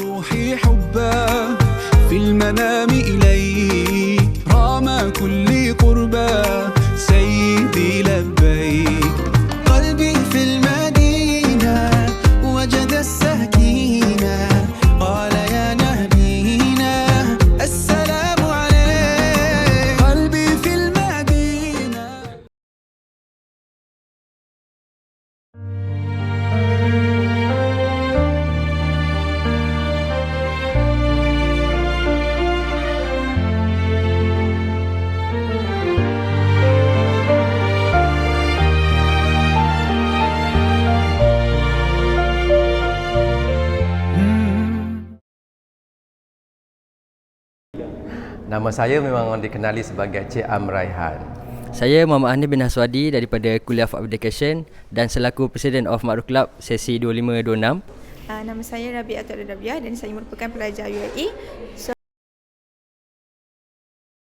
روحي حبك Nama saya memang dikenali sebagai Cik Am Raihan. Saya Muhammad Hanif bin Haswadi daripada Kuliah of Education dan selaku Presiden of Makruh Club sesi 2526. Uh, nama saya Rabiatul Rabiah dan saya merupakan pelajar UAE. So,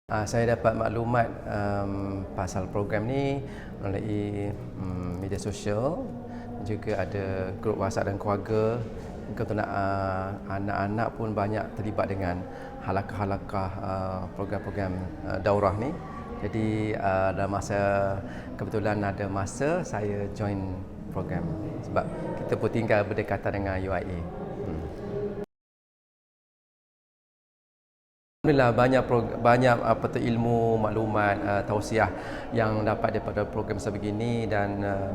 Uh, saya dapat maklumat um, pasal program ni melalui um, media sosial juga ada grup WhatsApp dan keluarga nak uh, anak-anak pun banyak terlibat dengan halakah-halakah uh, program-program uh, daurah ni. Jadi uh, dalam masa kebetulan ada masa saya join program sebab kita pun tinggal berdekatan dengan UIA. Hmm. Alhamdulillah banyak banyak apa tu ilmu, maklumat, uh, tausiah yang dapat daripada program sebegini dan uh,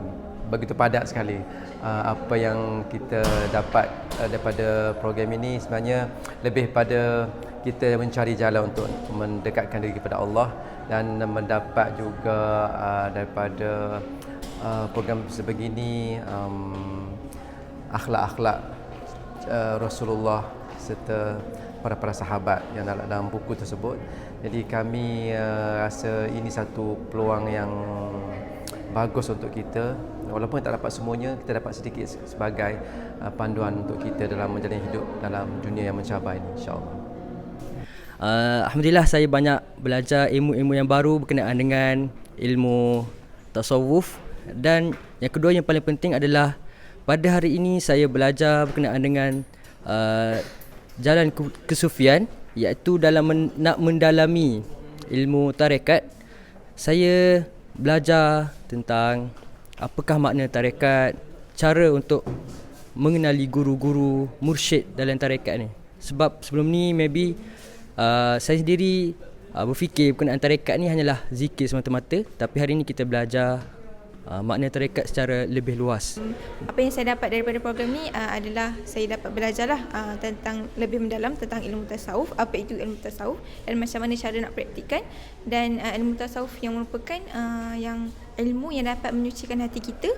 begitu padat sekali uh, apa yang kita dapat uh, daripada program ini sebenarnya lebih pada kita mencari jalan untuk mendekatkan diri kepada Allah dan mendapat juga uh, daripada uh, program sebegini um, akhlak-akhlak uh, Rasulullah serta para para sahabat yang dalam, dalam buku tersebut. Jadi kami uh, rasa ini satu peluang yang bagus untuk kita. Walaupun tak dapat semuanya, kita dapat sedikit sebagai uh, panduan untuk kita dalam menjalani hidup dalam dunia yang mencabar ini insya-Allah. Uh, Alhamdulillah saya banyak belajar ilmu-ilmu yang baru berkenaan dengan ilmu tasawuf dan yang kedua yang paling penting adalah pada hari ini saya belajar berkenaan dengan uh, jalan ke- kesufian iaitu dalam men- nak mendalami ilmu tarekat saya belajar tentang apakah makna tarekat cara untuk mengenali guru-guru mursyid dalam tarekat ni. Sebab sebelum ni maybe uh, saya sendiri uh, berfikir berkenaan tarekat ni hanyalah zikir semata-mata. Tapi hari ni kita belajar uh, makna tarekat secara lebih luas apa yang saya dapat daripada program ni uh, adalah saya dapat belajarlah uh, tentang lebih mendalam tentang ilmu tasawuf, apa itu ilmu tasawuf dan macam mana cara nak praktikkan dan uh, ilmu tasawuf yang merupakan uh, yang ilmu yang dapat menyucikan hati kita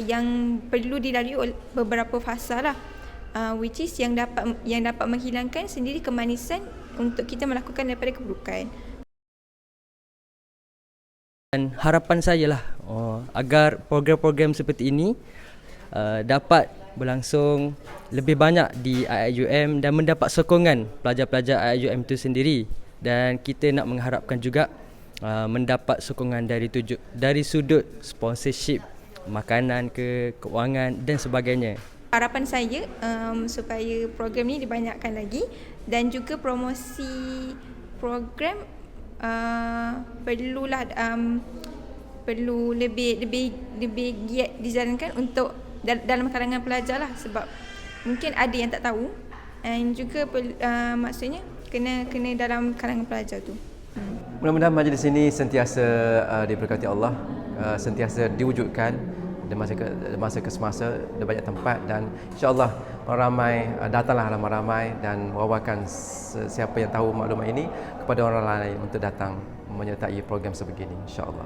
yang perlu dilalui oleh beberapa fasa lah. Uh, which is yang dapat yang dapat menghilangkan sendiri kemanisan untuk kita melakukan daripada keburukan. Dan harapan saya lah oh, agar program-program seperti ini uh, dapat berlangsung lebih banyak di IIUM dan mendapat sokongan pelajar-pelajar IIUM itu sendiri. Dan kita nak mengharapkan juga uh, mendapat sokongan dari tujuh dari sudut sponsorship makanan ke kewangan dan sebagainya. Harapan saya um, supaya program ni dibanyakkan lagi dan juga promosi program uh, perlulah um, perlu lebih lebih lebih giat dijalankan untuk dal- dalam kalangan pelajar lah sebab mungkin ada yang tak tahu dan juga uh, maksudnya kena kena dalam kalangan pelajar tu. Hmm. Mudah-mudahan majlis ini sentiasa uh, diberkati Allah, uh, sentiasa diwujudkan di masa ke masa ke semasa di banyak tempat dan insya-Allah ramai uh, datanglah ramai ramai dan wawarkan se- siapa yang tahu maklumat ini kepada orang lain untuk datang menyertai program sebegini insya-Allah.